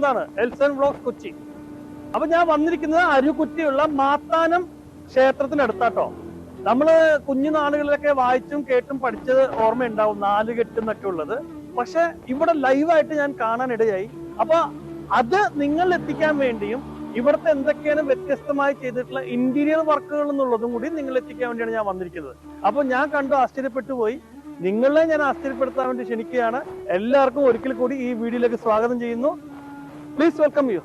ലക്ഷ്മികാന്താണ് Elson block Kochi. അപ്പൊ ഞാൻ വന്നിരിക്കുന്നത് അരുകുറ്റിയുള്ള മാത്താനം ക്ഷേത്രത്തിനടുത്താട്ടോ നമ്മൾ കുഞ്ഞുനാളുകളിലൊക്കെ വായിച്ചും കേട്ടും പഠിച്ചത് ഓർമ്മയുണ്ടാവും നാലുകെട്ട് എന്നൊക്കെ ഉള്ളത്. പക്ഷെ ഇവിടെ ലൈവായിട്ട് ഞാൻ കാണാൻ ഇടയായി അപ്പൊ അത് നിങ്ങൾ എത്തിക്കാൻ വേണ്ടിയും ഇവിടുത്തെ എന്തൊക്കെയാണ് വ്യത്യസ്തമായി ചെയ്തിട്ടുള്ള ഇന്റീരിയർ വർക്കുകൾ എന്നുള്ളതും കൂടി നിങ്ങൾ എത്തിക്കാൻ വേണ്ടിയാണ് ഞാൻ വന്നിരിക്കുന്നത്. അപ്പൊ ഞാൻ കണ്ടു ആശ്ചര്യപ്പെട്ടു പോയി. നിങ്ങളെ ഞാൻ ആശ്ചര്യപ്പെടുത്താൻ വേണ്ടി ക്ഷണിക്കുകയാണ്. എല്ലാവർക്കും ഒരിക്കൽ കൂടി ഈ വീഡിയോയിലേക്ക് സ്വാഗതം ചെയ്യുന്നു. പ്ലീസ് വെൽക്കം യു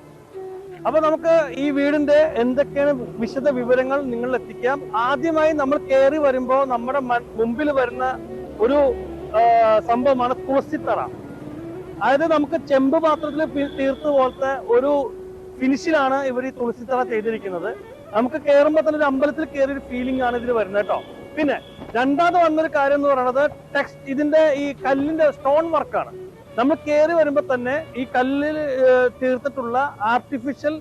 അപ്പൊ നമുക്ക് ഈ വീടിന്റെ എന്തൊക്കെയാണ് വിശദ വിവരങ്ങൾ നിങ്ങൾ എത്തിക്കാം? ആദ്യമായി നമ്മൾ കയറി വരുമ്പോൾ നമ്മുടെ മുമ്പിൽ വരുന്ന ഒരു സംഭവമാണ് തുളസിത്തറ. അതായത് നമുക്ക് ചെമ്പ് പാത്രത്തിൽ തീർത്ത പോലത്തെ ഒരു ഫിനിഷിലാണ് ഇവർ ഈ തുളസിത്തറ ചെയ്തിരിക്കുന്നത്. നമുക്ക് കയറുമ്പോൾ തന്നെ ഒരു അമ്പലത്തിൽ കയറിയ ഒരു ഫീലിംഗ് ആണ് ഇതിൽ വരുന്നത് കേട്ടോ. പിന്നെ രണ്ടാമത് വന്നൊരു കാര്യം എന്ന് പറയുന്നത് ടെക്സ്റ്റ് ഇതിന്റെ ഈ കല്ലിന്റെ സ്റ്റോൺ വർക്കാണ് നമ്മൾ കയറി വരുമ്പോൾ തന്നെ ഈ കല്ലിൽ തീർത്തിട്ടുള്ള ആർട്ടിഫിഷ്യൽ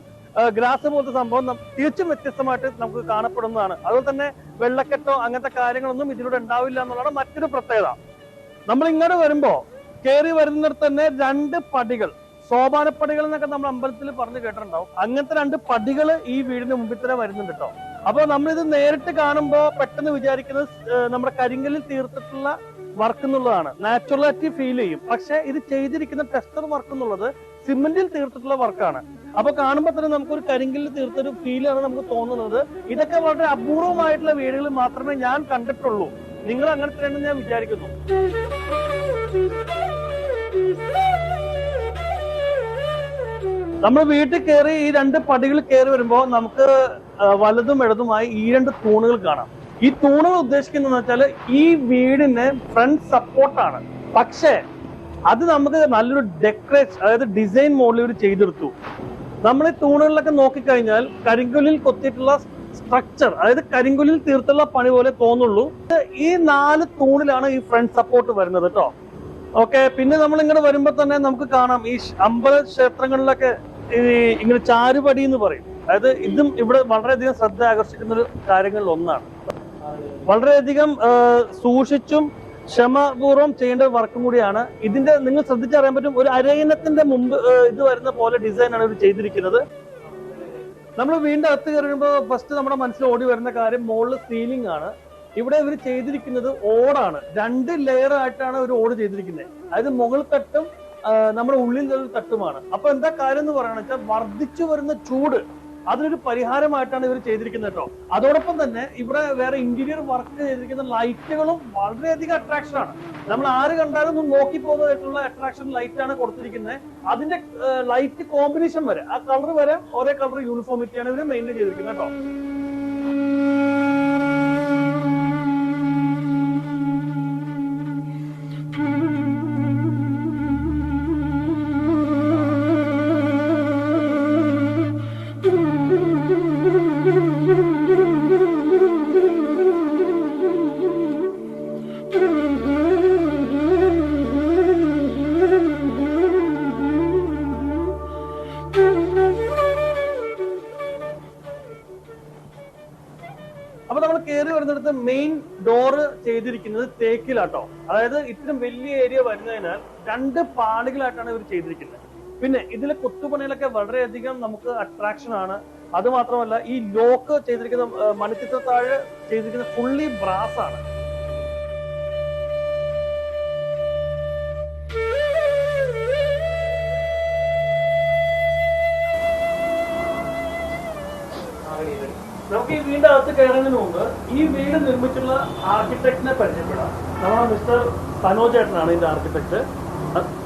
ഗ്രാസ് പോലത്തെ സംഭവം തീർച്ചയായും വ്യത്യസ്തമായിട്ട് നമുക്ക് കാണപ്പെടുന്നതാണ്. അതുപോലെ തന്നെ വെള്ളക്കെട്ടോ അങ്ങനത്തെ കാര്യങ്ങളൊന്നും ഇതിലൂടെ ഉണ്ടാവില്ല എന്നുള്ളതാണ് മറ്റൊരു പ്രത്യേകത. നമ്മൾ ഇങ്ങനെ വരുമ്പോ കയറി വരുന്നിടത്ത് തന്നെ രണ്ട് പടികൾ സോപാനപ്പടികൾ എന്നൊക്കെ നമ്മൾ അമ്പലത്തിൽ പറഞ്ഞു കേട്ടിട്ടുണ്ടാവും. അങ്ങനത്തെ രണ്ട് പടികൾ ഈ വീടിന്റെ മുമ്പിൽ തന്നെ വരുന്നുണ്ട് കേട്ടോ അപ്പൊ നമ്മളിത് നേരിട്ട് കാണുമ്പോ പെട്ടെന്ന് വിചാരിക്കുന്നത് നമ്മുടെ കരിങ്കലിൽ തീർത്തിട്ടുള്ള വർക്ക് എന്നുള്ളതാണ്. നാച്ചുറലായിട്ട് ഫീൽ ചെയ്യും. പക്ഷെ ഇത് ചെയ്തിരിക്കുന്ന ടെസ്റ്റർ വർക്ക് എന്നുള്ളത് സിമെന്റിൽ തീർത്തിട്ടുള്ള വർക്കാണ് അപ്പൊ കാണുമ്പോൾ തന്നെ നമുക്കൊരു കരിങ്കല്ലിൽ തീർത്തൊരു ഫീലാണ് നമുക്ക് തോന്നുന്നത്. ഇതൊക്കെ വളരെ അപൂർവമായിട്ടുള്ള വീടുകൾ മാത്രമേ ഞാൻ കണ്ടിട്ടുള്ളൂ. നിങ്ങൾ അങ്ങനെ തന്നെയാണ് ഞാൻ വിചാരിക്കുന്നു. നമ്മൾ വീട്ടിൽ കയറി ഈ രണ്ട് പടികൾ കയറി വരുമ്പോൾ നമുക്ക് വലതും ഇടതുമായി ഈ രണ്ട് തൂണുകൾ കാണാം. ഈ തൂണുകൾ ഉദ്ദേശിക്കുന്നത് വെച്ചാൽ ഈ വീടിന് ഫ്രണ്ട് സപ്പോർട്ടാണ് പക്ഷേ അത് നമുക്ക് നല്ലൊരു ഡെക്കറേറ്റ് അതായത് ഡിസൈൻ മോഡൽ ഇവർ ചെയ്തെടുത്തു. നമ്മൾ ഈ തൂണുകളിലൊക്കെ നോക്കിക്കഴിഞ്ഞാൽ കരിങ്കുലിൽ കൊത്തിയിട്ടുള്ള സ്ട്രക്ചർ അതായത് കരിങ്കുലിൽ തീർത്തുള്ള പണി പോലെ തോന്നുള്ളൂ. ഈ നാല് തൂണിലാണ് ഈ ഫ്രണ്ട് സപ്പോർട്ട് വരുന്നത് കേട്ടോ ഓക്കെ പിന്നെ നമ്മൾ ഇങ്ങനെ വരുമ്പോൾ തന്നെ നമുക്ക് കാണാം ഈ അമ്പല ക്ഷേത്രങ്ങളിലൊക്കെ ഇങ്ങനെ ചാരുപടി എന്ന് പറയും. അതായത് ഇതും ഇവിടെ വളരെയധികം ശ്രദ്ധ ആകർഷിക്കുന്ന ഒരു കാര്യങ്ങളിൽ ഒന്നാണ് വളരെയധികം സൂക്ഷിച്ചും ക്ഷമപൂർവം ചെയ്യേണ്ട വർക്കും കൂടിയാണ്. ഇതിന്റെ നിങ്ങൾ ശ്രദ്ധിച്ചറിയാൻ പറ്റും ഒരു അരയിനത്തിന്റെ മുമ്പ് ഇത് വരുന്ന പോലെ ഡിസൈൻ ആണ് ഇവർ ചെയ്തിരിക്കുന്നത്. നമ്മൾ വീണ്ടും അകത്ത് കയറുമ്പോൾ ഫസ്റ്റ് നമ്മുടെ മനസ്സിൽ ഓടി വരുന്ന കാര്യം മുകളിൽ സീലിംഗ് ആണ്. ഇവിടെ ഇവർ ചെയ്തിരിക്കുന്നത് ഓടാണ് രണ്ട് ലെയർ ആയിട്ടാണ് ഒരു ഓട് ചെയ്തിരിക്കുന്നത്. അതായത് മുകൾ തട്ടും നമ്മുടെ ഉള്ളിൽ തട്ടുമാണ്. അപ്പൊ എന്താ കാര്യം എന്ന് പറയുന്നത് വെച്ചാൽ വർദ്ധിച്ചു വരുന്ന ചൂട് അതിനൊരു പരിഹാരമായിട്ടാണ് ഇവർ ചെയ്തിരിക്കുന്നത് കേട്ടോ. അതോടൊപ്പം തന്നെ ഇവിടെ വേറെ ഇന്റീരിയർ വർക്ക് ചെയ്തിരിക്കുന്ന ലൈറ്റുകളും വളരെയധികം അട്രാക്ഷൻ ആണ്. നമ്മൾ ആര് കണ്ടാലും നോക്കി പോകുന്നതായിട്ടുള്ള അട്രാക്ഷൻ ലൈറ്റ് ആണ് കൊടുത്തിരിക്കുന്നത്. അതിന്റെ ലൈറ്റ് കോമ്പിനേഷൻ വരെ ആ കളർ വരെ ഒരേ കളർ യൂണിഫോമിറ്റിയാണ് ഇവർ മെയിന്റെയിൻ ചെയ്തിരിക്കുന്നത് കേട്ടോ. അപ്പൊ നമ്മൾ വരുന്നിടത്ത് മെയിൻ ഡോറ് ചെയ്തിരിക്കുന്നത് തേക്കിലാട്ടോ. അതായത് ഇത്രയും വലിയ ഏരിയ വരുന്നതിനാൽ രണ്ട് പാളികളായിട്ടാണ് ഇവർ ചെയ്തിരിക്കുന്നത്. പിന്നെ ഇതിലെ കൊത്തുപണികളൊക്കെ വളരെയധികം നമുക്ക് അട്രാക്ഷൻ ആണ്. അത് മാത്രമല്ല ഈ ലോക്ക് ചെയ്തിരിക്കുന്ന മണിച്ചിത്ര താഴെ ചെയ്തിരിക്കുന്ന ഫുള്ളി ബ്രാസ് ആണ് നമുക്ക് ഈ വീടിന്റെ അകത്ത് കയറുന്നതിന് മുമ്പ് ഈ വീട് നിർമ്മിച്ചുള്ള ആർക്കിടെക്ടിനെ പരിചയപ്പെടാം. നമ്മുടെ മിസ്റ്റർ തനോജ് ചേട്ടനാണ് ഇതിന്റെ ആർക്കിടെക്ട്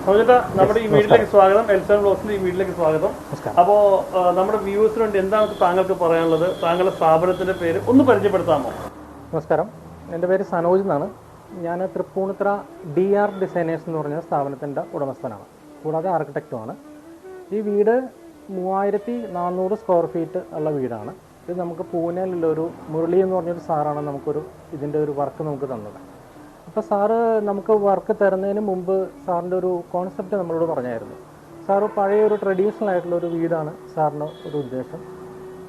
നമ്മുടെ ഈ വീട്ടിലേക്ക് സ്വാഗതം. എൽസൺ ബ്ലോസിന്റെ ഈ വീട്ടിലേക്ക് സ്വാഗതം അപ്പോ നമ്മുടെ വ്യൂവേഴ്സിന് വേണ്ടി എന്താണ് താങ്കൾക്ക് പറയാനുള്ളത്? താങ്കളുടെ സ്ഥാപനത്തിന്റെ പേര് ഒന്ന് പരിചയപ്പെടുത്താമോ? നമസ്കാരം. എന്റെ പേര് സനോജ് എന്നാണ്. ഞാൻ തൃപ്പൂണിത്ര ഡി ആർ ഡിസൈനേഴ്സ് എന്ന് പറഞ്ഞ സ്ഥാപനത്തിന്റെ ഉടമസ്ഥനാണ്. കൂടാതെ ആർക്കിടെക്റ്റുമാണ് ഈ വീട് മൂവായിരത്തി നാനൂറ് സ്ക്വയർ ഫീറ്റ് ഉള്ള വീടാണ്. ഇത് നമുക്ക് പൂനെയിലുള്ള ഒരു മുരളി എന്ന് പറഞ്ഞൊരു സാറാണ് നമുക്കൊരു ഇതിന്റെ ഒരു വർക്ക് നമുക്ക് തന്നത്. അപ്പോൾ സാറ് നമുക്ക് വർക്ക് തരുന്നതിന് മുമ്പ് സാറിന്റെ ഒരു കോൺസെപ്റ്റ് നമ്മളോട് പറഞ്ഞായിരുന്നു. സാറ് പഴയ ഒരു ട്രഡീഷണൽ ആയിട്ടുള്ള ഒരു വീടാണ് സാറിന് ഒരു ഉദ്ദേശം.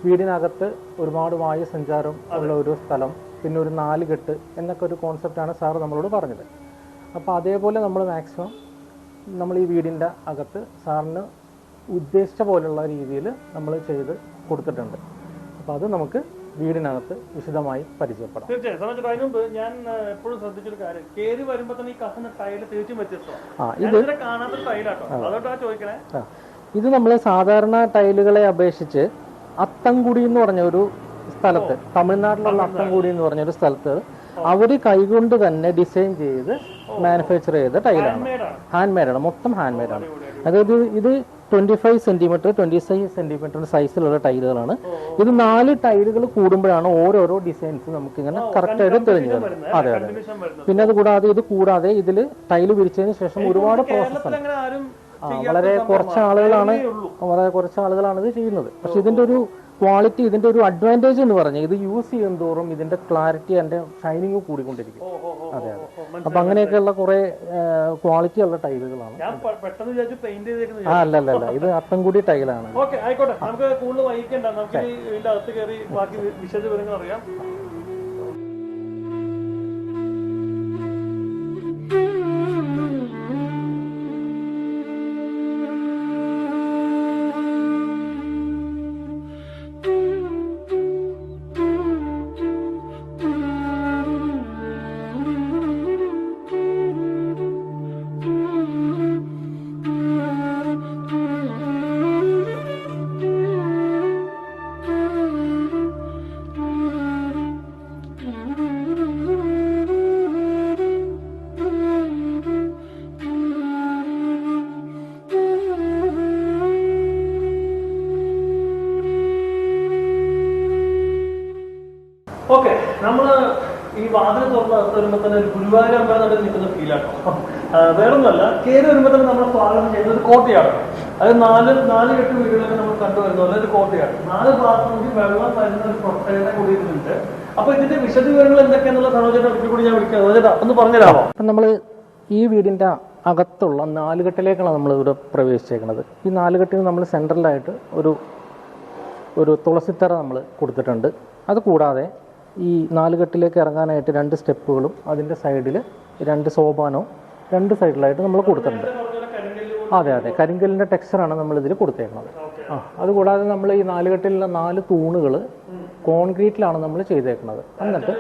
വീടിനകത്ത് ഒരുപാട് വായു സഞ്ചാരം ഉള്ള ഒരു സ്ഥലം പിന്നെ ഒരു നാല് കെട്ട് എന്നൊക്കെ ഒരു കോൺസെപ്റ്റാണ് സാറ് നമ്മളോട് പറഞ്ഞത്. അപ്പോൾ അതേപോലെ നമ്മൾ മാക്സിമം നമ്മൾ ഈ വീടിന്റെ അകത്ത് സാറിന് ഉദ്ദേശിച്ച പോലുള്ള രീതിയിൽ നമ്മൾ ചെയ്ത് കൊടുത്തിട്ടുണ്ട്. അപ്പോൾ അത് നമുക്ക് വീടിനകത്ത് വിശദമായി പരിചയപ്പെടാം. തീർച്ചയായും. സമയത്ത് അതിന് മുമ്പ് ഞാൻ എപ്പോഴും ശ്രദ്ധിച്ചൊരു കാര്യം. കേറി വരുമ്പോ തന്നെ ഈ കത്തുന്ന ടൈൽ തീർച്ചയായും വ്യത്യസ്തമാണ് കാണാത്ത ടൈലാട്ടോ അതോട്ടാ ചോദിക്കണേ. ഇത് നമ്മൾ സാധാരണ ടൈലുകളെ അപേക്ഷിച്ച് അത്തംകുടി എന്ന് പറഞ്ഞ ഒരു സ്ഥലത്ത് തമിഴ്നാട്ടിലുള്ള അത്തംകുടി എന്ന് പറഞ്ഞ ഒരു സ്ഥലത്ത് അവർ കൈകൊണ്ട് തന്നെ ഡിസൈൻ ചെയ്ത് മാനുഫാക്ചർ ചെയ്ത ടൈലാണ് ഹാൻഡ് മെയ്ഡാണ് മൊത്തം ഹാൻഡ് മെയ്ഡാണ് അതായത് ഇത് twenty five centimetre twenty five centimetre സൈസിലുള്ള ടൈലുകളാണ് ഇത് നാല് ടൈലുകൾ കൂടുമ്പോഴാണ് ഓരോരോ ഡിസൈൻസ് നമുക്ക് ഇങ്ങനെ കറക്റ്റ് ആയിട്ട് തെളിഞ്ഞു വരുന്നത് അതെ അതെ പിന്നെ അത് കൂടാതെ ഇത് കൂടാതെ ഇതിൽ ടൈൽ വിരിച്ചതിന് ശേഷം ഒരുപാട് ആ, വളരെ കുറച്ച് ആളുകളാണ് വളരെ കുറച്ച് ആളുകളാണ് ഇത് ചെയ്യുന്നത്. പക്ഷെ ഇതിന്റെ ഒരു ക്വാളിറ്റി ഇതിന്റെ ഒരു അഡ്വാന്റേജ് എന്ന് പറഞ്ഞാൽ ഇത് യൂസ് ചെയ്യും തോറും ഇതിന്റെ ക്ലാരിറ്റി അതിന്റെ ഷൈനിങ് കൂടിക്കൊണ്ടിരിക്കും. അതെ മനസ്സിലായി. അപ്പൊ അങ്ങനെയൊക്കെയുള്ള കുറെ ക്വാളിറ്റി ഉള്ള ടൈലുകളാണ് ആ അല്ല അല്ല അല്ല. ഇത് അത്തംകുടി ടൈലാണ് ഓക്കെ ആയിക്കോട്ടെ. നമുക്ക് കൂടുതൽ വൈകിക്കണ്ട നമുക്ക് ഇതിന്റെ അകത്ത് കയറി ബാക്കി വിശദ വിവരങ്ങൾ അറിയാം. തുറന്ന് അകത്ത് വരുമ്പോ തന്നെ ഒരു ഗുരുവായൂർ അമ്പലം നടന്ന് നിൽക്കുന്ന ഫീലാട്ടോ വേറൊന്നല്ല കയറി വരുമ്പോൾ തന്നെ നമ്മൾ സ്വാഗതം ചെയ്യുന്ന ഒരു കോട്ടയാണ്. അത് നാല് നാല് എട്ട് വീടുകളൊക്കെ നമ്മൾ കണ്ടുവരുന്ന ഒരു കോട്ടയാണ്. നാല് ഭാഗത്തുനിന്ന് വെള്ളം വരുന്ന ഒരു പ്രത്യേകത കൂടി ഇരുന്നുണ്ട് അപ്പൊ ഇതിന്റെ വിശദ വിവരങ്ങൾ എന്തൊക്കെയാന്നുള്ള സനോജന്റെ ഒരിക്കൽ കൂടി ഞാൻ വിളിക്കാം. സനോജേട്ടാ ഒന്ന് പറഞ്ഞുതരാമോ? അപ്പൊ നമ്മൾ ഈ വീടിന്റെ അകത്തുള്ള നാലുകെട്ടിലേക്കാണ് നമ്മൾ ഇവിടെ പ്രവേശിച്ചേക്കുന്നത് ഈ നാലുകെട്ടിൽ നമ്മൾ സെൻട്രലായിട്ട് ഒരു ഒരു തുളസിത്തറ നമ്മൾ കൊടുത്തിട്ടുണ്ട്. അത് കൂടാതെ ഈ നാലുകെട്ടിലേക്ക് ഇറങ്ങാനായിട്ട് രണ്ട് സ്റ്റെപ്പുകളും അതിന്റെ സൈഡിൽ രണ്ട് സോപാനവും രണ്ട് സൈഡിലായിട്ട് നമ്മൾ കൊടുത്തിട്ടുണ്ട്. അതെ അതെ. കരിങ്കലിന്റെ ടെക്സ്ചറാണ് നമ്മളിതിൽ കൊടുത്തേക്കുന്നത്. ആ അതുകൂടാതെ നമ്മൾ ഈ നാലുകെട്ടിലുള്ള നാല് തൂണുകൾ കോൺക്രീറ്റിലാണ് നമ്മൾ ചെയ്തേക്കുന്നത്. എന്നിട്ട്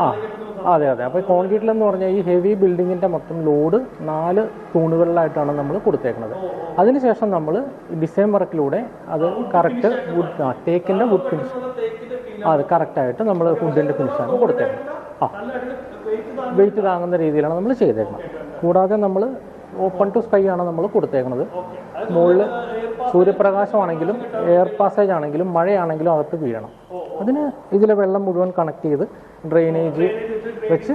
ആ അതെ അതെ. അപ്പോൾ കോൺക്രീറ്റിലെന്ന് പറഞ്ഞാൽ ഈ ഹെവി ബിൽഡിങ്ങിന്റെ മൊത്തം ലോഡ് നാല് തൂണുകളിലായിട്ടാണ് നമ്മൾ കൊടുത്തേക്കുന്നത്. അതിനുശേഷം നമ്മൾ ഡിസൈൻ വർക്കിലൂടെ അത് കറക്റ്റ് വുഡ് ആ തേക്കിന്റെ വുഡ് ഫിനിഷ് അത് കറക്റ്റായിട്ട് നമ്മൾ ഫുഡിന്റെ ഫിനിഷാണ് കൊടുത്തേക്കണം ആ വെയിറ്റ് താങ്ങുന്ന രീതിയിലാണ് നമ്മൾ ചെയ്തേക്കുന്നത്. കൂടാതെ നമ്മൾ ഓപ്പൺ ടു സ്കൈ ആണ് നമ്മൾ കൊടുത്തേക്കുന്നത്. മുകളിൽ സൂര്യപ്രകാശമാണെങ്കിലും എയർ പാസേജ് ആണെങ്കിലും മഴയാണെങ്കിലും അകത്ത് വീഴണം. അതിന് ഇതിലെ വെള്ളം മുഴുവൻ കണക്ട് ചെയ്ത് ഡ്രെയിനേജ് വെച്ച്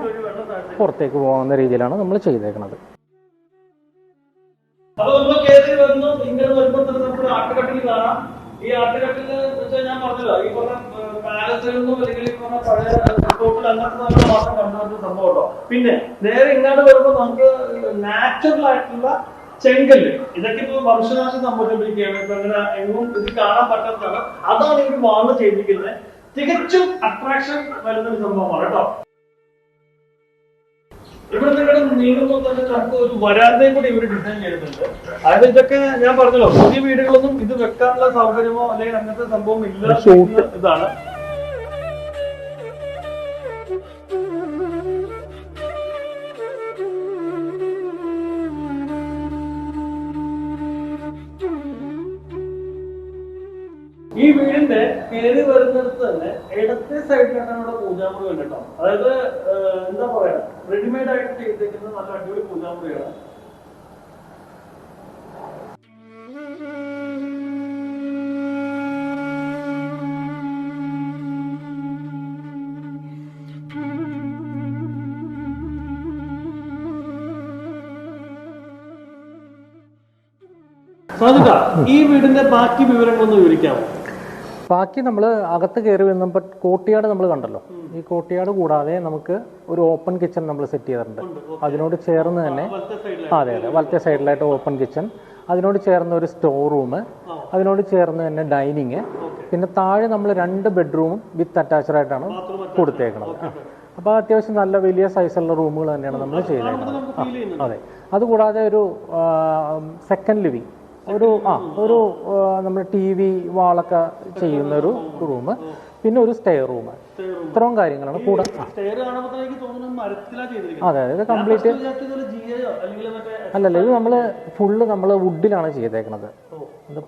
പുറത്തേക്ക് പോകുന്ന രീതിയിലാണ് നമ്മൾ ചെയ്തേക്കുന്നത്. ഈ ആട്ടുകട്ടിൽ ഞാൻ പറഞ്ഞല്ലോ ഈ പറഞ്ഞ പാലസുകളിലും അല്ലെങ്കിൽ ഈ പറഞ്ഞ പഴയ റിസോർട്ടിൽ അങ്ങനത്തെ നമ്മൾ മാത്രം കണ്ടുവരുന്ന സംഭവം കേട്ടോ പിന്നെ നേരെ ഇങ്ങോട്ട് വരുമ്പോൾ നമുക്ക് നാച്ചുറൽ ആയിട്ടുള്ള ചെങ്കല്ല്. ഇതൊക്കെ ഇപ്പൊ വംശനാശം സംഭവിച്ചുകൊണ്ടിരിക്കുകയാണ്. ഇപ്പൊ അങ്ങനെ എങ്ങും ഇത് കാണാൻ പറ്റാത്തതാണ്. അതാണ് ഇവർ വാങ്ങ് ചെയ്തിരിക്കുന്നത്. തികച്ചും അട്രാക്ഷൻ വരുന്ന ഒരു സംഭവമാണ് കേട്ടോ. ഇവിടെ നിങ്ങളുടെ നീങ്ങുമ്പോൾ തന്നെ നമുക്ക് ഒരു വരാന്തയും കൂടി ഇവർ ഡിസൈൻ ചെയ്തിട്ടുണ്ട് അതായത് ഇതൊക്കെ ഞാൻ പറഞ്ഞല്ലോ പുതിയ വീടുകളൊന്നും ഇത് വെക്കാനുള്ള സൗകര്യമോ അല്ലെങ്കിൽ അങ്ങനത്തെ സംഭവം ഇല്ല. ഇതാണ്. ഈ വീടിന്റെ പേര് വരുന്നിടത്ത് തന്നെ ഇടത്തെ സൈഡിലായിട്ടാണ് ഇവിടെ പൂജാമുറി വന്നിട്ടോ അതായത് എന്താ പറയാ റെഡിമെയ്ഡ് ആയിട്ട് ചെയ്തേക്കുന്ന നല്ല അടിപൊളി പൂജാമുറിയാണ് ഈ വീടിന്റെ ബാക്കി വിവരങ്ങളൊന്ന് വിവരിക്കാമോ? ബാക്കി നമ്മൾ അകത്ത് കയറി വന്നപ്പോൾ കോട്ടിയാട് നമ്മൾ കണ്ടല്ലോ. ഈ കോട്ടിയാട് കൂടാതെ നമുക്ക് ഒരു ഓപ്പൺ കിച്ചൺ നമ്മൾ സെറ്റ് ചെയ്തിട്ടുണ്ട്. അതിനോട് ചേർന്ന് തന്നെ അതെ അതെ. വലത്തെ സൈഡിലായിട്ട് ഓപ്പൺ കിച്ചൺ അതിനോട് ചേർന്ന് ഒരു സ്റ്റോർ റൂം അതിനോട് ചേർന്ന് തന്നെ ഡൈനിങ് പിന്നെ താഴെ നമ്മൾ രണ്ട് ബെഡ്റൂമും വിത്ത് അറ്റാച്ച്ഡ് ആയിട്ടാണ് കൊടുത്തേക്കുന്നത് അപ്പോൾ അത്യാവശ്യം നല്ല വലിയ സൈസുള്ള റൂമുകൾ തന്നെയാണ് നമ്മൾ ചെയ്തേക്കുന്നത് അതെ അതുകൂടാതെ ഒരു സെക്കൻഡ് ലിവിങ് ഒരു ആ ഒരു നമ്മൾ ടി വി വാളൊക്കെ ചെയ്യുന്ന ഒരു റൂം പിന്നെ ഒരു സ്റ്റെയർ റൂം ഇത്രയും കാര്യങ്ങളാണ് കൂടെ. അതെ ഇത് കംപ്ലീറ്റ് അല്ലല്ല ഇത് നമ്മൾ ഫുള്ള് നമ്മൾ വുഡിലാണ് ചെയ്തേക്കുന്നത്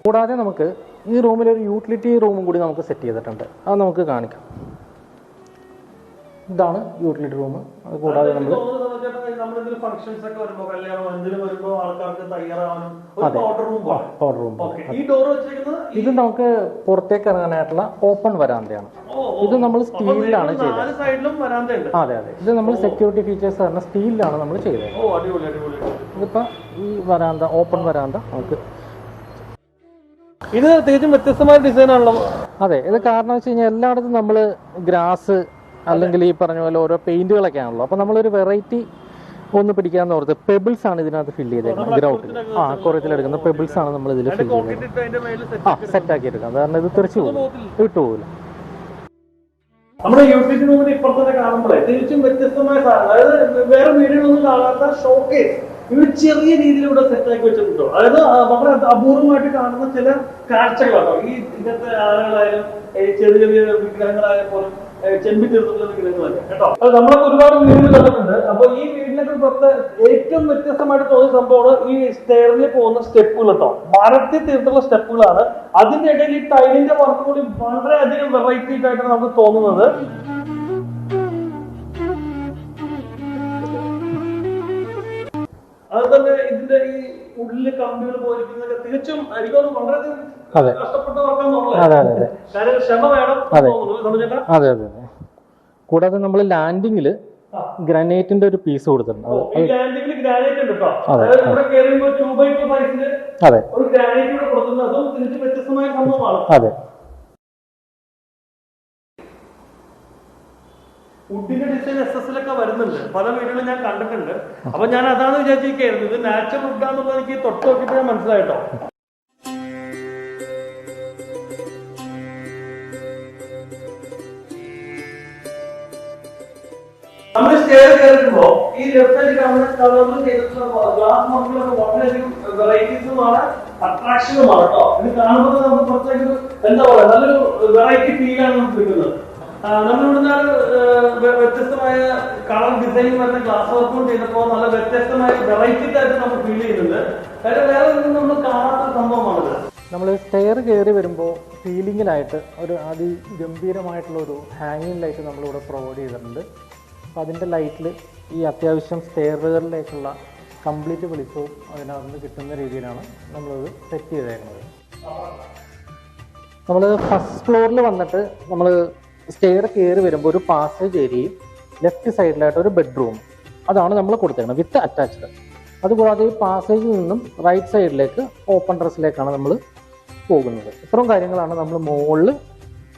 കൂടാതെ നമുക്ക് ഈ റൂമിൽ ഒരു യൂട്ടിലിറ്റി റൂമും കൂടി നമുക്ക് സെറ്റ് ചെയ്തിട്ടുണ്ട്. അത് നമുക്ക് കാണിക്കാം. ഇതാണ് യൂട്ടിലിറ്റി റൂം അത് കൂടാതെ നമ്മൾ ഫംഗ്ഷൻസ് ഒക്കെ വരുമ്പോ കല്യാണം എന്തിനും വരുമ്പോ ആൾക്കാർക്ക് തയ്യാറാവാനും പൗഡർ റൂം ഇത് നമുക്ക് പുറത്തേക്ക് ഇറങ്ങാനായിട്ടുള്ള ഓപ്പൺ വരാന്തയാണ്. ഇത് നമ്മൾ സ്റ്റീലിലാണ് ചെയ്തത്. നാല് സൈഡിലും വരാന്തയുണ്ട്. അതെ അതെ. ഇത് നമ്മൾ സെക്യൂരിറ്റി ഫീച്ചേഴ്സ് പറഞ്ഞ സ്റ്റീലിലാണ് നമ്മൾ ചെയ്തത്. ഇതിപ്പോ ഈ വരാന്ത ഓപ്പൺ വരാന്ത നമുക്ക് ഇത് തികച്ചും വ്യത്യസ്തമായ ഡിസൈൻ ആണല്ലോ. അതെ ഇത് കാരണം വെച്ച് കഴിഞ്ഞാൽ എല്ലായിടത്തും നമ്മൾ ഗ്രാസ് അല്ലെങ്കിൽ ഈ പറഞ്ഞ പോലെ ഓരോ പെയിന്റുകളൊക്കെ ആണല്ലോ അപ്പൊ നമ്മളൊരു വെറൈറ്റി ഒന്ന് പിടിക്കാന്ന് ഓർത്ത് പെബിൾസ് ആണ് ഇതിനകത്ത് ഫില്ല് ചെയ്തേക്കുന്നത്. ഗ്രൗണ്ടിൽ ആ കുറത്തിലെടുക്കുന്ന പെബിൾസ് ആണ് നമ്മൾ ഇതിൽ ഫില്ല് സെറ്റ് ആ സെറ്റ് ആക്കി എടുക്കാം കാരണം ഇത് തെറിച്ചു പോകും ഇട്ടു പോകില്ല നമ്മുടെ യൂട്ടിലിറ്റി റൂമിന് ഇപ്പുറത്തൊക്കെ കാണുമ്പോഴേ തികച്ചും വ്യത്യസ്തമായ സാധനം. അതായത് വേറെ വീടുകളൊന്നും കാണാത്ത ഷോക്കേസ് ഇവർ ചെറിയ രീതിയിൽ ഇവിടെ സെറ്റ് ആക്കി വെച്ചിട്ടുണ്ടോ? അതായത് വളരെ അപൂർവമായിട്ട് കാണുന്ന ചില കാഴ്ചകളാട്ടോ. ഈ ഇന്നത്തെ ആളുകളായാലും ചെറിയ ചെറിയ വിഗ്രഹങ്ങളായാലും പോലും ചെമ്പി തീർത്തുള്ള വിഗ്രഹങ്ങളൊക്കെ കേട്ടോ? അത് നമ്മളൊക്കെ ഒരുപാട് വീടുകൾ കണ്ടിട്ടുണ്ട്. അപ്പൊ ഈ വീടിനൊക്കെ പുറത്ത് ഏറ്റവും വ്യത്യസ്തമായിട്ട് തോന്നിയ സംഭവമാണ് ഈ സ്റ്റെയറിൽ പോകുന്ന സ്റ്റെപ്പുകൾ കേട്ടോ. മരത്തിൽ തീർത്തുള്ള സ്റ്റെപ്പുകളാണ്. അതിന്റെ ഇടയിൽ ഈ ടൈലിന്റെ വർക്ക് കൂടി വളരെയധികം വെറൈറ്റി ആയിട്ടാണ് നമുക്ക് തോന്നുന്നത്. അത് തന്നെ ഇതിന്റെ ഈ ഉള്ളിൽ കമ്പികൾ പോയിരിക്കുന്നതൊക്കെ തികച്ചും കഷ്ടപ്പെട്ട് അതെ കാര്യം ക്ഷമ വേണം അതെ. അതെ കൂടാതെ നമ്മൾ ലാൻഡിങ്ങിൽ ഗ്രാനൈറ്റിന്റെ ഒരു പീസ് കൊടുത്തിട്ടുണ്ട്. അതെ അതെ, അതായത് ഇവിടെ കയറിയുമ്പോൾ ടൂ ബൈ ടു സൈസിൽ അതെ ഒരു ഗ്രാനൈറ്റ് ഇവിടെ കൊടുക്കുന്നത് അതും തിരിച്ച് വ്യത്യസ്തമായ സംഭവമാണ് അതെ വുഡിന്റെ ഡിസൈൻ എസ് എസ് ഒക്കെ വരുന്നുണ്ട്. പല വീടുകളും ഞാൻ കണ്ടിട്ടുണ്ട്. അപ്പൊ ഞാൻ അതാണ് വിചാരിച്ചിരിക്കുന്നത് ഇത് നാച്ചുറൽ വുഡാന്നുള്ളത് എനിക്ക് തൊട്ട് നോക്കിയപ്പോഴേ മനസ്സിലായിട്ടോ. നമ്മൾ സ്റ്റെയർ കയറുമ്പോ ഈ ലെഫ്റ്റ് സൈഡ് കാണുന്ന കളറിൽ ചെയ്തിട്ടുള്ള ഗ്ലാസ് വർക്കുകളൊക്കെ വളരെയധികം വെറൈറ്റീസുമാണ് അട്രാക്ഷനുമാണ് കേട്ടോ ഇത് കാണുമ്പോൾ നമുക്ക് കുറച്ചൊക്കെ എന്താ പറയാ നല്ലൊരു വെറൈറ്റി ഫീലാണ് നമുക്ക് കിട്ടുന്നത്. നമ്മളിവിടുന്ന് വ്യത്യസ്തമായ കളർ ഡിസൈൻ വരുന്ന ഗ്ലാസ് വർക്കും ചെയ്തപ്പോൾ നല്ല വ്യത്യസ്തമായ വെറൈറ്റി ആയിട്ട് നമുക്ക് ഫീൽ ചെയ്യുന്നുണ്ട്. കാര്യം വേറെ ഒന്നും നമ്മൾ കാണാത്ത സംഭവമാണിത് നമ്മൾ സ്റ്റെയർ കയറി വരുമ്പോൾ സീലിങ്ങിലായിട്ട് ഒരു അതിഗംഭീരമായിട്ടുള്ള ഒരു ഹാങ്ങിങ് ലൈറ്റ് നമ്മളിവിടെ പ്രൊവൈഡ് ചെയ്തിട്ടുണ്ട്. അപ്പോൾ അതിന്റെ ലൈറ്റിൽ ഈ അത്യാവശ്യം സ്റ്റെയറുകളിലേക്കുള്ള കംപ്ലീറ്റ് വെളിച്ചവും അതിനകത്ത് നിന്ന് കിട്ടുന്ന രീതിയിലാണ് നമ്മളത് സെറ്റ് ചെയ്തേക്കുന്നത്. നമ്മൾ ഫസ്റ്റ് ഫ്ലോറിൽ വന്നിട്ട് നമ്മൾ സ്റ്റെയർ കയറി വരുമ്പോൾ ഒരു പാസേജ് ഏരിയയും ലെഫ്റ്റ് സൈഡിലായിട്ട് ഒരു ബെഡ്റൂം അതാണ് നമ്മൾ കൊടുത്തേക്കുന്നത് വിത്ത് അറ്റാച്ച്ഡ് അതുകൂടാതെ ഈ പാസേജിൽ നിന്നും റൈറ്റ് സൈഡിലേക്ക് ഓപ്പൺ ഡ്രസ്സിലേക്കാണ് നമ്മൾ പോകുന്നത്. ഇത്രയും കാര്യങ്ങളാണ് നമ്മൾ മുകളിൽ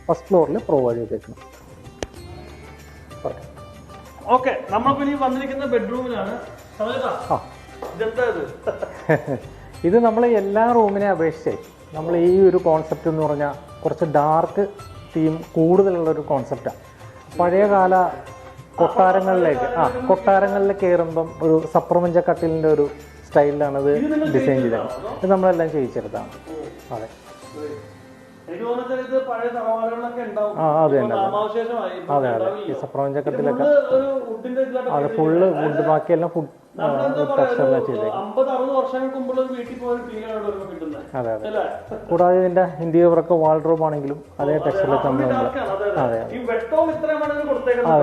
ഫസ്റ്റ് ഫ്ലോറിൽ പ്രൊവൈഡ് ചെയ്തേക്കുന്നത്. ഓക്കെ നമ്മളിപ്പോ ഇനി വന്നിരിക്കുന്ന ബെഡ്റൂമിലാണ് ഇത്? നമ്മൾ എല്ലാ റൂമിനെ അപേക്ഷിച്ച് നമ്മൾ ഈ ഒരു കോൺസെപ്റ്റ് എന്ന് പറഞ്ഞാൽ കുറച്ച് ഡാർക്ക് തീം കൂടുതലുള്ള ഒരു കോൺസെപ്റ്റാണ് പഴയകാല കൊട്ടാരങ്ങളിലേക്ക് ആ കൊട്ടാരങ്ങളിൽ കയറുമ്പം ഒരു സപ്രമഞ്ച കട്ടിലിന്റെ ഒരു സ്റ്റൈലിലാണ് ഇത് ഡിസൈൻ ചെയ്തത്. ഇത് നമ്മളെല്ലാം ചെയ്യിച്ചെടുത്താണ്. അതെ. ആ അതെ തന്നെ അതെ അതെ ഈ സപ്രമഞ്ച കട്ടിലൊക്കെ അത് ഫുള്ള് വുഡ് ബാക്കിയെല്ലാം ഫുഡ് നമ്മളെന്താ ഇതിന്റെ അതെ അതെ. കൂടാതെ ഇതിന്റെ ഇന്ത്യവർക്ക് വാൾഡ്രോബ് ആണെങ്കിലും അതേ ടെക്സ്ചറിലൊക്കെ നമ്മൾ അതെ, അതെ.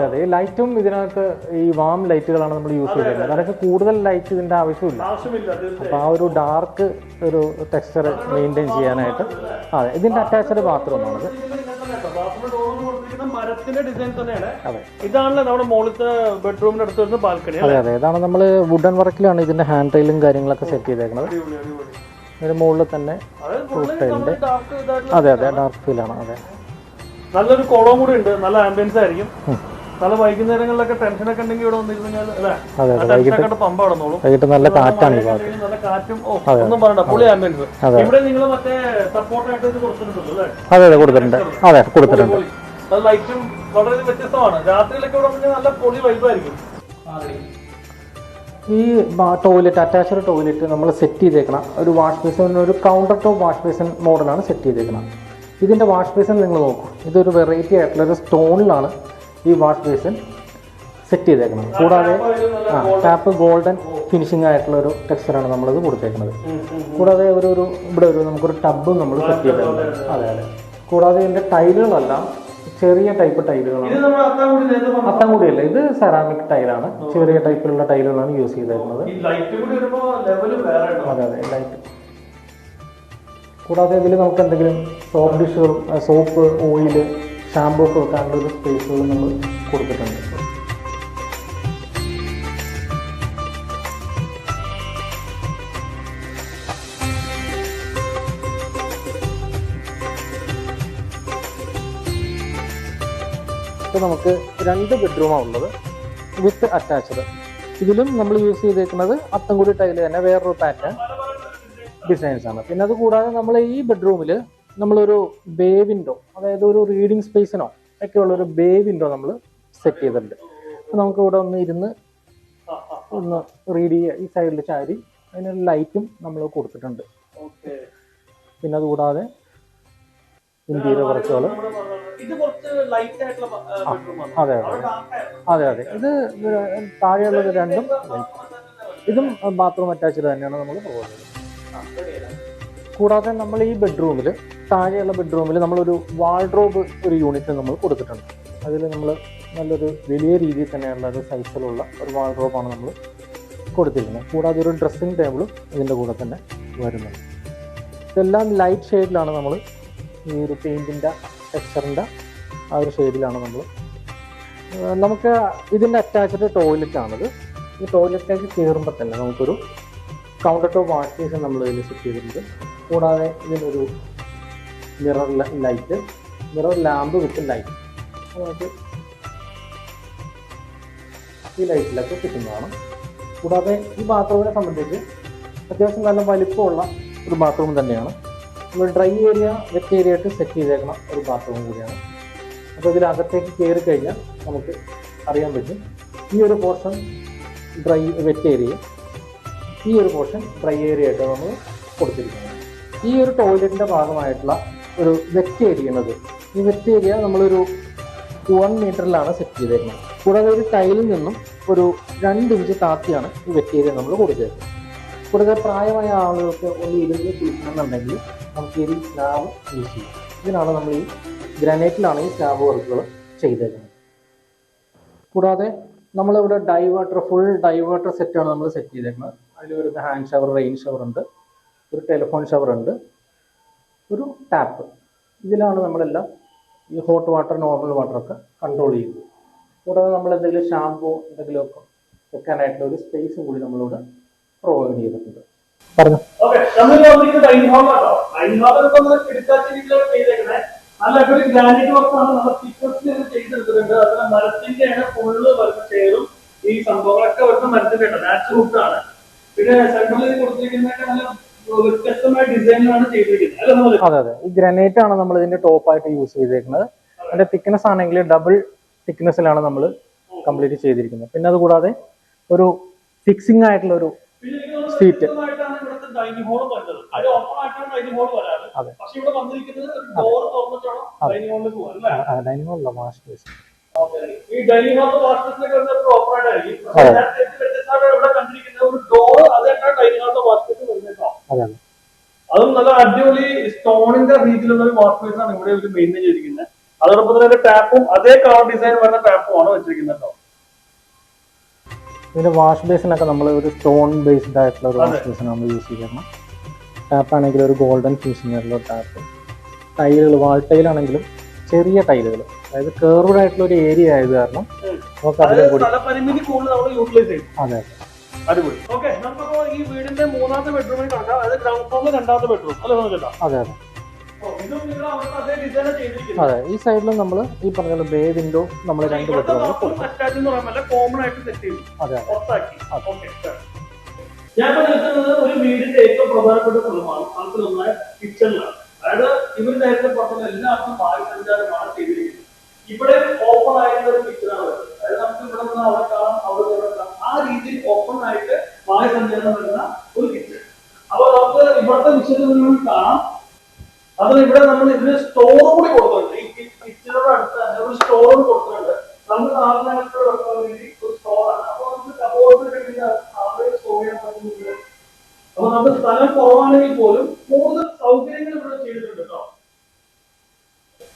അതെ. ഈ ലൈറ്റും ഇതിനകത്ത് ഈ വാം ലൈറ്റുകളാണ് നമ്മൾ യൂസ് ചെയ്തിരുന്നത് അതൊക്കെ കൂടുതൽ ലൈറ്റ് ഇതിന്റെ ആവശ്യമില്ല. അപ്പൊ ആ ഒരു ഡാർക്ക് ഒരു ടെക്സ്ചർ മെയിന്റെയിൻ ചെയ്യാനായിട്ട്. അതെ ഇതിന്റെ അറ്റാച്ച്ഡ് ബാത്റൂം ബാത്റൂമിന്റെ ഡോറിന് കൊടുത്തിരിക്കുന്ന മരത്തിന്റെ ഡിസൈൻ തന്നെയാണ്. ഇതാണല്ലോ നമ്മുടെ മുകളിലത്തെ ബെഡ്റൂമിന്റെ അടുത്ത് വരുന്ന ബാൽക്കണി അതെ അതെ. ഇതാണ് നമ്മൾ വുഡൻ വർക്കിലാണ് ഇതിന്റെ ഹാൻഡ് റെയിലും കാര്യങ്ങളൊക്കെ സെറ്റ് ചെയ്തേക്കുന്നത് ഇതിന് മുകളിൽ തന്നെ dark അതെ അതെ ഡാർക്ക് ഫീലാണ് അതെ. നല്ലൊരു കുളവും കൂടി ഉണ്ട്. നല്ല ആംബിയൻസ് ആയിരിക്കും. നല്ല വൈകുന്നേരങ്ങളിലൊക്കെ ടെൻഷനൊക്കെ ഉണ്ടെങ്കിൽ ഇവിടെ വന്നിരുന്നാൽ അല്ലേ? പമ്പ കടന്നോളും വൈകിട്ട് നല്ല കാറ്റാണ് നല്ല കാറ്റും. ഒന്നും പറയണ്ട. പുളി ആംബിയൻസ്. ഇവിടെ നിങ്ങൾ മറ്റേ സപ്പോർട്ടായിട്ട് കൊടുത്തിട്ടുണ്ടല്ലോ അതെ അതെ കൊടുത്തിട്ടുണ്ട്. അതെ കൊടുത്തിട്ടുണ്ട്. അത് ലൈറ്റും വളരെ വ്യത്യസ്തമാണ്. രാത്രിയിലൊക്കെ ഇവിടെ പറഞ്ഞാൽ നല്ല പൊളി വൈബായിരിക്കും ഈ ടോയ്ലറ്റ് അറ്റാച്ച്ഡ് ടോയ്ലറ്റ് നമ്മൾ സെറ്റ് ചെയ്തേക്കണം. ഒരു വാഷ് ബേസിൻ ഒരു കൗണ്ടർ ടോപ്പ് വാഷ് ബേസിൻ മോഡലാണ് സെറ്റ് ചെയ്തേക്കണം. ഇതിന്റെ വാഷ് ബേസിൻ നിങ്ങൾ നോക്കൂ. ഇതൊരു വെറൈറ്റി ആയിട്ടുള്ള ഒരു സ്റ്റോണിലാണ് ഈ വാഷ് ബേസിൻ സെറ്റ് ചെയ്തേക്കണം കൂടാതെ ആ ടാപ്പ് ഗോൾഡൻ ഫിനിഷിംഗ് ആയിട്ടുള്ള ഒരു ടെക്സ്ചറാണ് നമ്മളിത് കൊടുത്തേക്കുന്നത് കൂടാതെ ഒരു ഒരു ഇവിടെ ഒരു നമുക്കൊരു ടബും നമ്മൾ സെറ്റ് ചെയ്തേക്കുന്നത് അതെ അതെ. കൂടാതെ ഇതിന്റെ ടൈലുകളെല്ലാം ചെറിയ ടൈപ്പ് ടൈലുകളാണ് ഇത് നമ്മൾ അത്താൻകുടി നേരത്തെ പറഞ്ഞ ഇത് സെറാമിക് ടൈലാണ് ചെറിയ ടൈപ്പിലുള്ള ടൈലുകളാണ് യൂസ് ചെയ്തിരുന്നത്. അതെ അതെ ലൈറ്റ് കൂടാതെ ഇതിൽ നമുക്ക് എന്തെങ്കിലും സോപ്പ് ഡിഷുകൾ സോപ്പ് ഓയിൽ ഷാമ്പൂ ഒക്കെ വെക്കാനുള്ള ഒരു സ്പേസുകൾ നമ്മൾ കൊടുത്തിട്ടുണ്ട്. ഇപ്പോൾ നമുക്ക് രണ്ട് ബെഡ്റൂമാണ് ഉള്ളത് വിത്ത് അറ്റാച്ച്ഡ് ഇതിലും നമ്മൾ യൂസ് ചെയ്തേക്കുന്നത് അത്തംകുടി ടൈൽ തന്നെ വേറൊരു പാറ്റേൺ ഡിസൈൻസ് ആണ്. പിന്നെ അത് കൂടാതെ നമ്മൾ ഈ ബെഡ്റൂമിൽ നമ്മളൊരു ബേ വിൻഡോ അതായത് ഒരു റീഡിംഗ് സ്പേസിനോ ഒക്കെ ഉള്ള ഒരു ബേ വിൻഡോ നമ്മൾ സെറ്റ് ചെയ്തിട്ടുണ്ട്. അപ്പോൾ നമുക്ക് ഇവിടെ ഒന്ന് ഇരുന്ന് ഒന്ന് റീഡ് ചെയ്യുക ഈ സൈഡിൽ ചാരി അതിനൊരു ലൈറ്റും നമ്മൾ കൊടുത്തിട്ടുണ്ട്. പിന്നെ അത് ബെഡ്റൂം ആണ്. അതെ അതെ. അതെ അതെ. ഇത് താഴെയുള്ളത് രണ്ടും ഇതും ബാത്റൂം അറ്റാച്ച്ഡ് തന്നെയാണ് നമ്മൾ പ്രൊവൈഡ് ചെയ്യുന്നത് കൂടാതെ നമ്മൾ ഈ ബെഡ്റൂമിൽ താഴെയുള്ള ബെഡ്റൂമിൽ നമ്മളൊരു വാൾഡ്രോബ് ഒരു യൂണിറ്റ് നമ്മൾ കൊടുത്തിട്ടുണ്ട്. അതിൽ നമ്മൾ നല്ലൊരു വലിയ രീതിയിൽ തന്നെയുള്ള ഒരു സൈസിലുള്ള ഒരു വാൾഡ്രോബാണ് നമ്മൾ കൊടുത്തിരിക്കുന്നത്. കൂടാതെ ഒരു ഡ്രസ്സിങ് ടേബിളും ഇതിന്റെ കൂടെ തന്നെ വരുന്നുണ്ട്. ഇതെല്ലാം ലൈറ്റ് ഷെയ്ഡിലാണ് നമ്മൾ ഈ ഒരു പെയിന്റിന്റെ ടെക്സ്ചറിന്റെ ആ ഒരു ഷെയ്ഡിലാണ് നമ്മൾ നമുക്ക് ഇതിന്റെ അറ്റാച്ച്ഡ് ടോയ്ലറ്റാണിത് ഈ ടോയ്ലറ്റിലേക്ക് കയറുമ്പോൾ തന്നെ നമുക്കൊരു കൗണ്ടർ ടോപ്പ് വാഷ് ബേസിൻ നമ്മൾ ഇതിൽ സെറ്റ് ചെയ്തിട്ടുണ്ട്. കൂടാതെ ഇതിനൊരു mirror light mirror lamp with light നമുക്ക് ഈ ലൈറ്റിലൊക്കെ കിട്ടുന്നതാണ്. കൂടാതെ ഈ ബാത്റൂമിനെ സംബന്ധിച്ച് അത്യാവശ്യം നല്ല വലിപ്പമുള്ള ഒരു ബാത്റൂം തന്നെയാണ്. നമ്മൾ ഡ്രൈ ഏരിയ വെറ്റ് ഏരിയ ആയിട്ട് സെറ്റ് ചെയ്തേക്കണം ഒരു ബാത്റൂം കൂടിയാണ്. അപ്പോൾ ഇതിനകത്തേക്ക് കയറി കഴിഞ്ഞാൽ നമുക്ക് അറിയാൻ പറ്റും. ഈ ഒരു പോർഷൻ ഡ്രൈ വെറ്റ് ഏരിയ ഈ ഒരു പോർഷൻ ഡ്രൈ ഏരിയ ആയിട്ട് നമ്മൾ കൊടുത്തിരിക്കുന്നത്. ഈ ഒരു ടോയ്ലറ്റിന്റെ ഭാഗമായിട്ടുള്ള ഒരു വെറ്റ് ഏരിയ ഉള്ളത് ഈ വെറ്റ് ഏരിയ നമ്മളൊരു വൺ മീറ്ററിലാണ് സെറ്റ് ചെയ്തേക്കുന്നത്. കൂടാതെ ഒരു ടൈലിൽ നിന്നും ഒരു രണ്ട് ഇഞ്ച് താത്തിയാണ് ഈ വെറ്റ് ഏരിയ നമ്മൾ കൊടുത്തേക്കുന്നത്. കൂടാതെ പ്രായമായ ആളുകൾക്ക് ഒന്ന് ഇരുന്ന് കുളിക്കണമെന്നുണ്ടെങ്കിൽ നമുക്ക് ഈ സ്ലാബ് യൂസ് ചെയ്യാം. ഇതിനാണ് നമ്മൾ ഈ ഗ്രാനൈറ്റിലാണ് ഈ സ്ലാബ് വർക്കുകൾ ചെയ്തേക്കുന്നത്. കൂടാതെ നമ്മളിവിടെ ഡൈവേർട്ടർ ഫുൾ ഡൈവേർട്ടർ സെറ്റാണ് നമ്മൾ സെറ്റ് ചെയ്തേക്കുന്നത്. അതിൽ ഒരു ഹാൻഡ് ഷവർ റെയിൻ ഷവർ ഉണ്ട് ഒരു ടെലിഫോൺ ഷവർ ഉണ്ട് ഒരു ടാപ്പ് ഇതിലാണ് നമ്മളെല്ലാം ഈ ഹോട്ട് വാട്ടർ നോർമൽ വാട്ടറൊക്കെ കൺട്രോൾ ചെയ്യുന്നത്. കൂടാതെ നമ്മൾ എന്തെങ്കിലും ഷാമ്പൂ എന്തെങ്കിലും ഒക്കെ വെക്കാനായിട്ടുള്ള ഒരു സ്പേസും കൂടി നമ്മളിവിടെ പ്രൊവൈഡ് ചെയ്തിട്ടുണ്ട്. പറഞ്ഞു? Okay, നമ്മൾ നമ്മൾ കിടക്കാത്ത രീതിയിലാണ് ചെയ്തേക്കണേ. നല്ല ഒരു ഗ്രാനൈറ്റ് വർക്കാണ് നമ്മൾ തിക്കത്തിൽ ചെയ്തെടുത്തിട്ടുണ്ട് അതിന് മരത്തിന്റെയാണ് ഫുള്ള് വരുന്ന ചെയറും ഈ സംഭവങ്ങളൊക്കെ വരുന്ന മരത്തിന്റെ നാച്ചുറൽ ആണ്. പിന്നെ സെൻട്രലിൽ കൊടുത്തിരിക്കുന്നതൊക്കെ നല്ല വ്യത്യസ്തമായ ഡിസൈനിലാണ് ചെയ്തിരിക്കുന്നത്. അതെ അതെ. ഈ ഗ്രാനൈറ്റ് ആണ് നമ്മൾ ഇതിന്റെ ടോപ്പ് ആയിട്ട് യൂസ് ചെയ്തേക്കുന്നത് അതിന്റെ തിക്നെസ് ആണെങ്കിൽ ഡബിൾ തിക്നെസ്സിലാണ് നമ്മൾ കംപ്ലീറ്റ് ചെയ്തിരിക്കുന്നത്. പിന്നെ അതുകൂടാതെ ഒരു ഫിക്സിംഗ് ആയിട്ടുള്ള ഒരു പിന്നെ ഡൈനിങ് ഹോൾ വരുന്നത്. അത്. ഓപ്പൺ ആയിട്ടാണ് ഡൈനിങ് ഹോൾ വരാറ്. പക്ഷെ ഇവിടെ വന്നിരിക്കുന്നത് ഡോർ തുറന്നിട്ടാണ് ഡൈനിങ് ഹോളിൽ പോകാൻ ഡൈനിങ് ഹാളില്ല മാസ്റ്റർ ഈ ഡൈനിങ് ഹാൾ വാഷ്റൂമിലേക്ക് വരുന്നത് ഓപ്പൺ ആയിട്ടായിരിക്കും. വ്യത്യസ്തമായിട്ട് ഇവിടെ കണ്ടിരിക്കുന്ന ഒരു ഡോർ അത് ഡൈനിങ് ഹോളിലെ വരുന്നത് കേട്ടോ. അതെ നല്ല അടിപൊളി സ്റ്റോണിന്റെ രീതിയിലുള്ള ഒരു ബേസ് ആണ് ഇവിടെ ഒരു മെയിൻ ചെയ്തിരിക്കുന്നത്. അതോടൊപ്പം തന്നെ ടാപ്പും അതേ കളർ ഡിസൈൻ വരുന്ന ടാപ്പും ആണ് വെച്ചിരിക്കുന്നത് കേട്ടോ. ഇതിന്റെ വാഷ് ബേസിനൊക്കെ നമ്മൾ ഒരു സ്റ്റോൺ ബേസ്ഡ് ആയിട്ടുള്ള ഒരു വാഷ്. ബേസിന് നമ്മൾ യൂസ് ചെയ്യണം ടാപ്പ് ആണെങ്കിൽ ഒരു ഗോൾഡൻ ഫിനിഷിംഗ് ആയിട്ടുള്ള ടാപ്പ് ടൈലുകൾ വാൾ ടൈലാണെങ്കിലും ചെറിയ ടൈലുകൾ അതായത് കേർവ്ഡ് ആയിട്ടുള്ള ഒരു ഏരിയ ആയത് കാരണം നമുക്ക് അതിലും കൂടി അതെ അടിപൊളി. ഓക്കെ നമുക്കപ്പോ ഈ വീടിന്റെ മൂന്നാമത്തെ ബെഡ്റൂമിൽ കണക്കാം അതായത് ഗ്രൗണ്ട് ഫ്ലോറിലെ രണ്ടാമത്തെ ബെഡ്റൂം അല്ലേ അതെ അതെ. അതേ അതെ ഈ സൈഡിലും നമ്മൾ ഈ പറഞ്ഞ ബേ വിൻഡോ നമ്മൾ രണ്ട് അതെ അതെ. ഞാൻ ഇപ്പൊ നിൽക്കുന്നത് ഒരു വീടിന്റെ ഏറ്റവും പ്രധാനപ്പെട്ട സ്ഥലമാണ്. നമ്മുടെ കിച്ചണിലാണ് അതായത് ഇവർ നേരത്തെ പറഞ്ഞ എല്ലാവർക്കും വായു സഞ്ചാരമാണ് ചെയ്തിരിക്കുന്നത്. ഇവിടെ ഓപ്പൺ ആയിട്ടുള്ള ഒരു കിച്ചണാണ് അതായത് നമുക്ക് ഇവിടെ നിന്ന് അവിടെ കാണാം അവിടെ നിന്ന് ഇവിടെ കാണാം. ആ രീതിയിൽ ഓപ്പൺ ആയിട്ട് വായു സഞ്ചാരം വരുന്ന ഒരു കിച്ചൺ അപ്പൊ നമുക്ക് ഇവിടുത്തെ വിശദങ്ങൾ കാണാം അത് ഇവിടെ നമ്മൾ ഇതിന് സ്റ്റോർ കൂടി കൊടുത്തിട്ടുണ്ട്. ഈ പിക്ചറുടെ അടുത്ത് തന്നെ ഒരു സ്റ്റോർ കൊടുത്തിട്ടുണ്ട്. നമുക്ക് വേണ്ടി ഒരു സ്റ്റോറാണ് അപ്പൊ നമുക്ക് കബോർഡിൽ സാധനം സ്റ്റോർ ചെയ്യാൻ പറ്റുന്നുണ്ട്. അപ്പൊ നമുക്ക് സ്ഥലം കുറവാണെങ്കിൽ പോലും കൂടുതൽ സൗകര്യങ്ങൾ ഇവിടെ ചെയ്തിട്ടുണ്ട് കേട്ടോ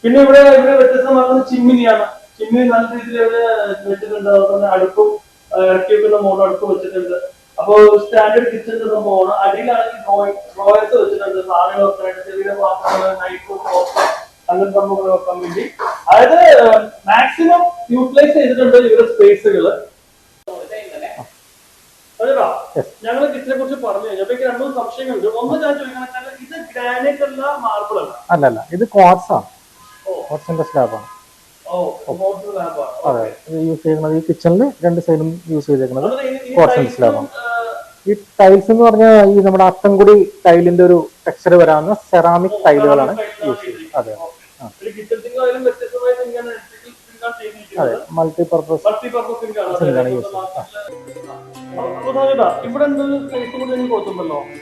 പിന്നെ ഇവിടെ ഇവിടെ വ്യത്യസ്തമാകുന്ന ചിമ്മിനിയാണ്. ചിമ്മിനി നല്ല രീതിയിൽ ഇവിടെ വെച്ചിട്ടുണ്ട്. അതുപോലെ തന്നെ അടുപ്പും ഇറക്കി വെക്കുന്ന മോഡൽ അടുപ്പ് വെച്ചിട്ടുണ്ട്. അപ്പൊ സ്റ്റാൻഡേർഡ് കിച്ചൺ സംഭവമാണ് അടിയിലാണെങ്കിൽ ഡ്രോയേഴ്സ് വെച്ചിട്ടുണ്ട് സാധനങ്ങൾ വെക്കാനായിട്ട് ചെറിയ പാത്രങ്ങൾ നൈഫ് സോപ്പ് അങ്ങനത്തെ സംഭവങ്ങൾ വെക്കാൻ വേണ്ടി. അതായത് മാക്സിമം യൂട്ടിലൈസ് ചെയ്തിട്ടുണ്ട് ഇവരുടെ സ്പേസുകൾ ഞങ്ങൾ കിച്ചനെ കുറിച്ച് പറഞ്ഞു കഴിഞ്ഞപ്പോ എനിക്ക് രണ്ടു സംശയങ്ങളുണ്ട്. ഒന്ന് ഞാൻ ചോദിക്കാൻ ഇത് ഗ്രാനൈറ്റ് അല്ല മാർബിൾ അല്ല? അല്ലല്ല ഇത് ക്വാർട്സ് ആണ്. ക്വാർട്സിന്റെ സ്ലാബാണ് യൂസ് ചെയ്യുന്നത് ഈ കിച്ചണിൽ രണ്ട് സൈഡും യൂസ് ചെയ്തേക്കുന്നത് അതുപോലെ ഈ- ഈ ടൈൽസ് എന്ന് പറഞ്ഞാൽ ഈ നമ്മുടെ അത്തംകുടി ടൈലിന്റെ ഒരു ടെക്സ്ചർ വരാവുന്ന സെറാമിക് ടൈലുകളാണ് യൂസ് ചെയ്യുന്നത്. അതെ. അതെ. മൾട്ടി പർപ്പസ് സിങ്കാണ്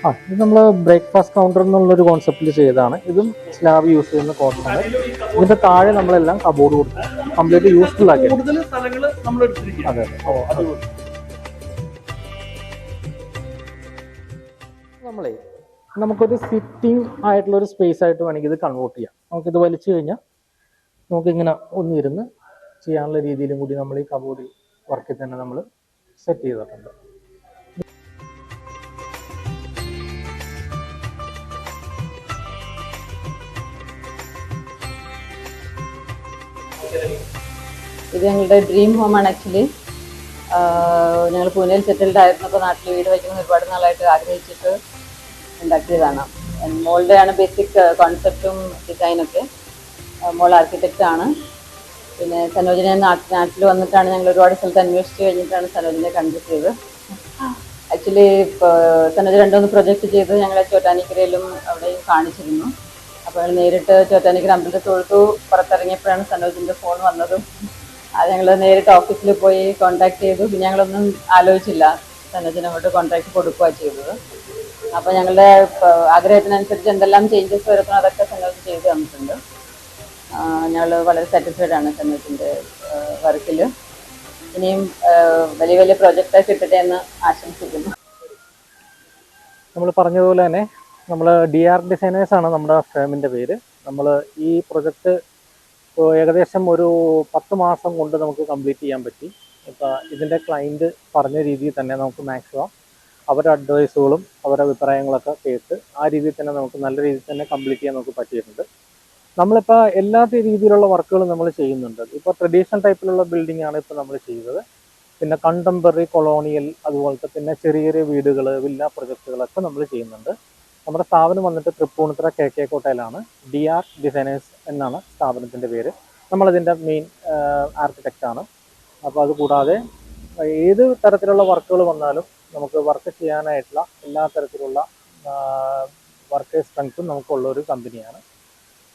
ആ. ഇത് നമ്മൾ ബ്രേക്ക്ഫാസ്റ്റ് കൗണ്ടർ എന്നുള്ള ഒരു കോൺസെപ്റ്റിൽ ചെയ്തതാണ്. ഇതും സ്ലാബ് യൂസ് ചെയ്യുന്ന അതിലും ഇതിന്റെ താഴെ നമ്മളെല്ലാം കബോർഡ് കൊടുത്തു. കംപ്ലീറ്റ് യൂസ്ഫുൾ ആക്കി അതെ. അതെ നമ്മളെ നമുക്കൊരു സിറ്റിംഗ് ആയിട്ടുള്ള ഒരു സ്പേസ് ആയിട്ട് വേണമെങ്കിൽ ഇത് കൺവേർട്ട് ചെയ്യാം. നമുക്കിത് വലിച്ചു കഴിഞ്ഞാൽ നമുക്കിങ്ങനെ ഒന്നിരുന്ന് ചെയ്യാനുള്ള രീതിയിലും കൂടി നമ്മൾ ഈ കബോർഡ് വർക്കിൽ തന്നെ നമ്മൾ സെറ്റ് ചെയ്തിട്ടുണ്ട്. ഇത് ഞങ്ങളുടെ ഡ്രീം ഹോമാണ് ആക്ച്വലി ഞങ്ങൾ പൂനെയിൽ സെറ്റിൽഡ് ആയിരുന്നപ്പോൾ നാട്ടിൽ വീട് വയ്ക്കുന്ന ഒരുപാട് നാളായിട്ട് ആഗ്രഹിച്ചിട്ട് ഉണ്ടാക്കിയതാണ്. ആണ് ബേസിക് കോൺസെപ്റ്റും ഡിസൈനൊക്കെ മോൾ ആർക്കിടെക്റ്റ് ആണ്. പിന്നെ സനോജിനെ നാട്ടിൽ വന്നിട്ടാണ് ഞങ്ങൾ ഒരുപാട് സ്ഥലത്ത് അന്വേഷിച്ച് കഴിഞ്ഞിട്ടാണ് സനോജിനെ കണ്ടെത്തിയത്. ആക്ച്വലി സനോജ് രണ്ടുമൂന്ന് പ്രൊജക്റ്റ് ചെയ്ത് ഞങ്ങളെ ചോറ്റാനിക്കരയിലും അവിടെയും കാണിച്ചിരുന്നു. അപ്പോൾ നേരിട്ട് ചോറ്റാനിക്കര അമ്പലത്തിൽ തൊഴുത്തു പുറത്തിറങ്ങിയപ്പോഴാണ് സനോജിന്റെ ഫോൺ വന്നതും. അത് ഞങ്ങൾ നേരിട്ട് ഓഫീസിൽ പോയി കോൺടാക്ട് ചെയ്തു. പിന്നെ ഞങ്ങളൊന്നും ആലോചിച്ചില്ല. സനോജിനെ അങ്ങോട്ട് കോൺടാക്ട് കൊടുക്കുക ചെയ്തത്. അപ്പോൾ ഞങ്ങളുടെ ആഗ്രഹത്തിനനുസരിച്ച് എന്തെല്ലാം ചേഞ്ചസ് വരുത്തണം അതൊക്കെ സംഘത്തിൽ ചെയ്ത് തന്നിട്ടുണ്ട്. ഞങ്ങൾ വളരെ സാറ്റിസ്ഫൈഡ് ആണ് സംഘത്തിന്റെ വർക്കിൽ ഇനിയും വലിയ വലിയ പ്രോജക്റ്റ് കിട്ടട്ടെ എന്ന് ആശംസിക്കുന്നു. നമ്മൾ പറഞ്ഞതുപോലെ തന്നെ നമ്മൾ ഡി ആർ ഡിസൈനേഴ്സ് ആണ് നമ്മുടെ ഫേമിന്റെ പേര്. നമ്മൾ ഈ പ്രൊജക്റ്റ് ഏകദേശം ഒരു പത്ത് മാസം കൊണ്ട് നമുക്ക് കംപ്ലീറ്റ് ചെയ്യാൻ പറ്റി. ഇപ്പോൾ ഇതിന്റെ ക്ലയന്റ് പറഞ്ഞ രീതിയിൽ തന്നെ നമുക്ക് മാക്സിമം അവരുടെ അഡ്വൈസുകളും അവരുടെ അഭിപ്രായങ്ങളൊക്കെ കേട്ട് ആ രീതിയിൽ തന്നെ നമുക്ക് നല്ല രീതിയിൽ തന്നെ കംപ്ലീറ്റ് ചെയ്യാൻ നമുക്ക് പറ്റിയിട്ടുണ്ട്. നമ്മളിപ്പോൾ എല്ലാ രീതിയിലുള്ള വർക്കുകളും നമ്മൾ ചെയ്യുന്നുണ്ട്. ഇപ്പോൾ ട്രഡീഷണൽ ടൈപ്പിലുള്ള ബിൽഡിംഗ് ആണ് ഇപ്പോൾ നമ്മൾ ചെയ്തത് പിന്നെ കണ്ടംപററി കൊളോണിയൽ അതുപോലത്തെ പിന്നെ ചെറിയ ചെറിയ വീടുകൾ വില്ല പ്രൊജക്റ്റുകളൊക്കെ നമ്മൾ ചെയ്യുന്നുണ്ട്. നമ്മുടെ സ്ഥാപനം വന്നിട്ട് തൃപ്പൂണിത്തുറ കെ കെ കോട്ടയിലാണ്. ഡി ആർ ഡിസൈനേഴ്സ് എന്നാണ് സ്ഥാപനത്തിന്റെ പേര്. നമ്മളതിന്റെ മെയിൻ ആർക്കിടെക്റ്റാണ് അപ്പോൾ അതുകൂടാതെ ഏത് തരത്തിലുള്ള വർക്കുകൾ വന്നാലും നമുക്ക് വർക്ക് ചെയ്യാനായിട്ടുള്ള എല്ലാ തരത്തിലുള്ള വർക്ക് സ്ട്രെങ്ത്തും നമുക്കുള്ള ഒരു കമ്പനിയാണ്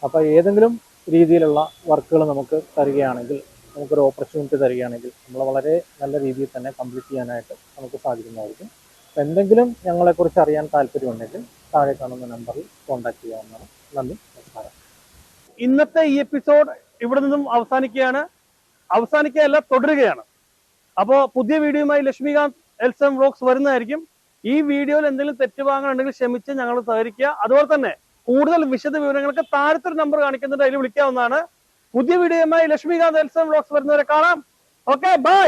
അപ്പോൾ ഏതെങ്കിലും രീതിയിലുള്ള വർക്കുകൾ നമുക്ക് തരികയാണെങ്കിൽ നമുക്കൊരു ഓപ്പർച്യൂണിറ്റി തരികയാണെങ്കിൽ നമ്മൾ വളരെ നല്ല രീതിയിൽ തന്നെ കംപ്ലീറ്റ് ചെയ്യാനായിട്ട് നമുക്ക് സാധിക്കുന്നതായിരിക്കും. അപ്പോൾ എന്തെങ്കിലും ഞങ്ങളെക്കുറിച്ച് അറിയാൻ താല്പര്യമുണ്ടെങ്കിൽ താഴെ കാണുന്ന നമ്പറിൽ കോൺടാക്ട് ചെയ്യാവുന്നതാണ്. നന്ദി നമസ്കാരം. ഇന്നത്തെ ഈ എപ്പിസോഡ് ഇവിടെ നിന്നും അവസാനിക്കുകയാണ്. അവസാനിക്കുകയല്ല തുടരുകയാണ്. അപ്പോൾ പുതിയ വീഡിയോയുമായി ലക്ഷ്മികാന്ത് എൽസം വ്ളോഗ്സ് വരുന്നതായിരിക്കും. ഈ വീഡിയോയിൽ എന്തെങ്കിലും തെറ്റുവാങ്ങാനുണ്ടെങ്കിൽ ക്ഷമിച്ച് ഞങ്ങൾ സഹകരിക്കുക. അതുപോലെ തന്നെ കൂടുതൽ വിശദ വിവരങ്ങൾക്ക് താഴത്തെ നമ്പർ കാണിക്കുന്നുണ്ട്. അതിൽ വിളിക്കാവുന്നതാണ്. പുതിയ വീഡിയോയുമായി ലക്ഷ്മികാന്ത് എൽസം വ്ളോഗ്സ് വരുന്നവരെ കാണാം. Okay bye